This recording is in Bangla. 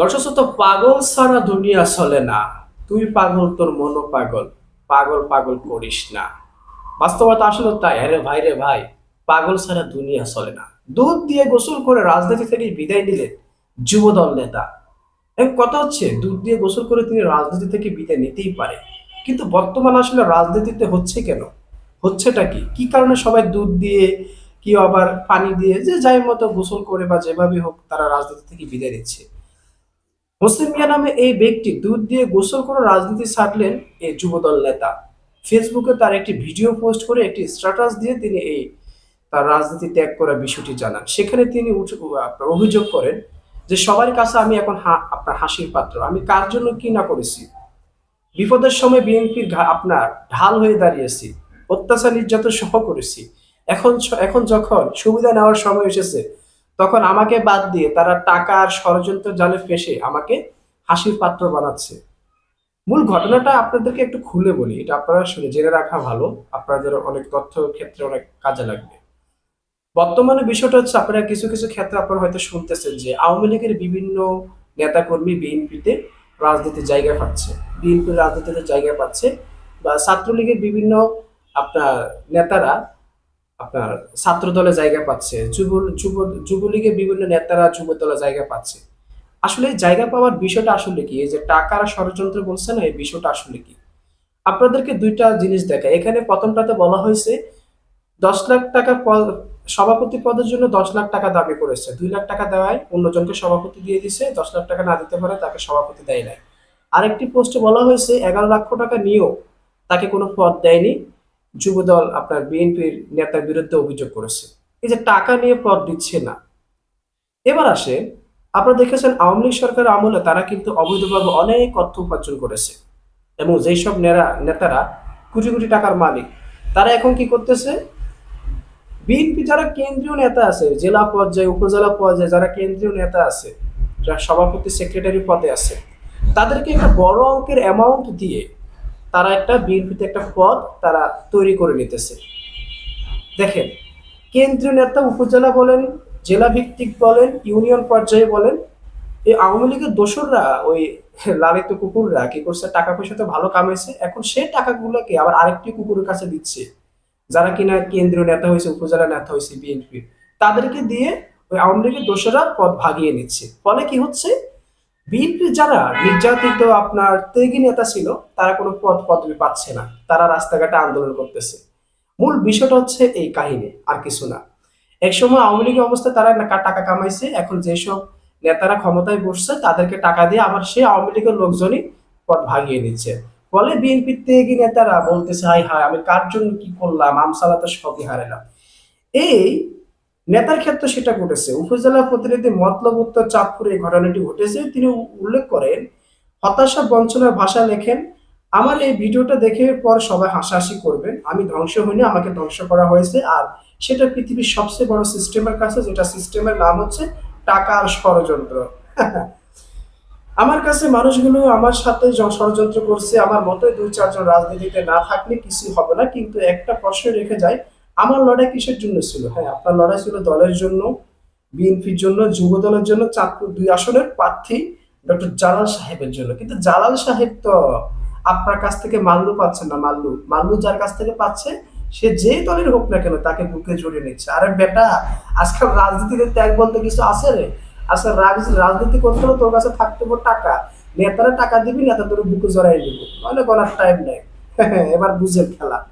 দর্শক তো, পাগল সারা দুনিয়া চলে না। তুই পাগল, তোর মনো পাগল। পাগল পাগল করিস না। বাস্তবতা আসলে তাই। আরে ভাই রে ভাই, পাগল সারা দুনিয়া চলে না। দুধ দিয়ে গোসল করে রাজনীতি থেকে বিদায় নিলেন যুবদল নেতা। এখন কথা হচ্ছে, দুধ দিয়ে গোসল করে তিনি রাজনীতি থেকে বিদায় নিতেই পারে। কিন্তু বর্তমান আসলে রাজনীতিতে হচ্ছে কেন? হচ্ছেটা কি? কি কারণে সবাই দুধ দিয়ে, কি আবার পানি দিয়ে, যে যাই মতো গোসল করে বা যেভাবে হোক তারা রাজনীতি থেকে বিদায় নিচ্ছে? মুসলিম মিয়া নামে এই ব্যক্তি দুধ দিয়ে গোসল করে রাজনীতি ছাড়লেন এই যুবদল নেতা। ফেসবুকে তার একটি ভিডিও পোস্ট করে একটি স্ট্যাটাস দিয়ে তিনি এই তার রাজনীতি ত্যাগ করার বিষয়টি জানান। সেখানে তিনি অভিযোগ করেন যে, সবার কাছে আমি এখন আপনার হাসির পাত্র। আমি কার জন্য কি না করেছি? বিপদের সময় বিএনপির আপনার ঢাল হয়ে দাঁড়িয়েছি। অত্যাচার নির্যাতন সহ করেছি। এখন এখন যখন সুবিধা নেওয়ার সময় এসেছে তখন আমাকে বাদ দিয়ে তারা টাকা আর ষড়যন্ত্র জালে ফেসে আমাকে হাসির পাত্র বানাচ্ছে। মূল ঘটনাটা আপনাদেরকে একটু খুলে বলি, এটা আপনারা শুনে জেনে রাখা ভালো, আপনাদের অনেক তথ্য ক্ষেত্রে অনেক কাজে লাগবে। বর্তমানে বিষয়টা হচ্ছে আপনারা কিছু কিছু ক্ষেত্রে আপনারা হয়তো শুনতেছেন যে আওয়ামী লীগের বিভিন্ন নেতাকর্মী বিএনপিতে রাজনীতির জায়গা পাচ্ছে, বিএনপির রাজনীতিতে জায়গা পাচ্ছে বা ছাত্রলীগের বিভিন্ন আপনার নেতারা আপনার ছাত্র দলে জায়গা পাচ্ছে, যুব যুব, যুবলীগের বিভিন্ন নেতারা যুব দলে জায়গা পাচ্ছে। আসলে জায়গা পাওয়ার বিষয়টা আসলে কি? এই যে টাকার ষড়যন্ত্র বলছে না এই বিষয়টা আসলে কি? আপনাদেরকে দুইটা জিনিস দেখা। এখানে প্রথমটাতে বলা হয়েছে, দশ লাখ টাকা সভাপতি পদের জন্য দশ লাখ টাকা দাবি করেছে। দুই লাখ টাকা দেওয়ায় অন্যজনকে সভাপতি দিয়ে দিছে, দশ লাখ টাকা না দিতে পারে তাকে সভাপতি দেয় নাই। আরেকটি পোস্টে বলা হয়েছে, এগারো লক্ষ টাকা নিয়েও তাকে কোনো পদ দেয়নি। যুবদল আপনার বিএনপির নেতার বিরুদ্ধে অভিযোগ করেছে। এই যে টাকা নিয়ে পদ দিচ্ছে না। এবার আসে, আপনারা দেখেছেন আওয়ামী লীগ সরকারের আমলে তারা কিন্তু অবৈধভাবে অনেক অর্থ উপার্জন করেছে। এবং যেই সব নেরা, নেতারা কোটি কোটি টাকার মালিক, তারা এখন কি করতেছে? বিএনপি যারা কেন্দ্রীয় নেতা আছে, জেলা পর্যায়ে, উপজেলা পর্যায়ে যারা কেন্দ্রীয় নেতা আছে, যারা সভাপতি, সেক্রেটারি পদে আছে, তাদেরকে একটা বড় অঙ্কের অ্যামাউন্ট দিয়ে তারা একটা বিএনপিতে একটা পদ তারা তৈরি করে নিতেছে। দেখেন, কেন্দ্রীয় নেতা উপজেলা বলেন, জেলা ভিত্তিক বলেন, ইউনিয়ন পর্যায়ে বলেন, এই আওয়ামী লীগের দোসররা, ওই লালিত কুকুররা কি করছে টাকা পয়সা তো ভালো কামাইছে, এখন সেই টাকাগুলোকে আবার আরেকটি কুকুরের কাছে দিচ্ছে, যারা কিনা কেন্দ্রীয় নেতা হয়েছে, উপজেলা নেতা হয়েছে, বিএনপির। তাদেরকে দিয়ে ওই আওয়ামী লীগের দোসররা পদ ভাগিয়ে নিচ্ছে। ফলে কি হচ্ছে? বিএনপি যারা নির্যাতিত আপনার ত্যাগী নেতা ছিল, তারা কোনো পদ পদবি পাচ্ছে না। তারা রাস্তাঘাটে আন্দোলন করতেছে। মূল বিষয়টা হচ্ছে এই কাহিনী, আর কিছু না। একসময় আওয়ামী লীগের অবস্থায় তারা টাকা কামাইছে। এখন যেসব নেতারা ক্ষমতায় বসছে, তাদেরকে টাকা দিয়ে আবার সেই আওয়ামী লীগের লোকজনই পদ ভাগিয়ে নিচ্ছে ফলে বিএনপির ত্যাগী নেতারা বলতেছে হাই হাই আমি কার জন্য কি করলাম? আমসালা তো সবই হারালাম এই নেতার ক্ষেত্রে সেটা ঘটেছে। উপজেলা প্রতিনিধি মতলব উত্তর চাঁদপুরে এই ঘটনাটি ঘটেছে। তিনি উল্লেখ করেন, হতাশা বঞ্চনার ভাষা লেখেন, আমার এই ভিডিওটা দেখে পর সবাই হাসাহাসি করবেন। আমি ধ্বংস হইনি, আমাকে ধ্বংস করা হয়েছে। আর সেটা পৃথিবীর সবচেয়ে বড় সিস্টেমের কাছে, যেটা সিস্টেমের নাম হচ্ছে টাকা আর ষড়যন্ত্র। আমার কাছে মানুষগুলো আমার সাথে ষড়যন্ত্র করছে। আমার মতোই দুই চারজন রাজনীতিতে না থাকলে কিছু হবে না। কিন্তু একটা প্রশ্ন রেখে যায় আমার লড়াই কিসের জন্য ছিল? হ্যাঁ আপনার লড়াই ছিল দলের জন্য, বিএনপির জন্য, যুব দলের জন্য চাঁদপুর দুই আসনের প্রার্থী ডক্টর জালাল সাহেবের জন্য। কিন্তু জালাল সাহেব তো আপনার কাছ থেকে মাল্লু পাচ্ছে না, মাল্লু। মাল্লু যার কাছ থেকে পাচ্ছে, সে যেই দলের হোক না কেন তাকে বুকে জড়িয়ে নিচ্ছে। আরে বেটা, আজকাল রাজনীতিতে ত্যাগ বলতে কিছু আছে রে? আজকাল রাজ- রাজনীতি করতে হলে তোর কাছে থাকতে হবে টাকা। নেতারা টাকা দিবি নেতা তোর বুকে জড়াই দিব। মানে বলার টাইম নেই। এবার বুঝে খেলা।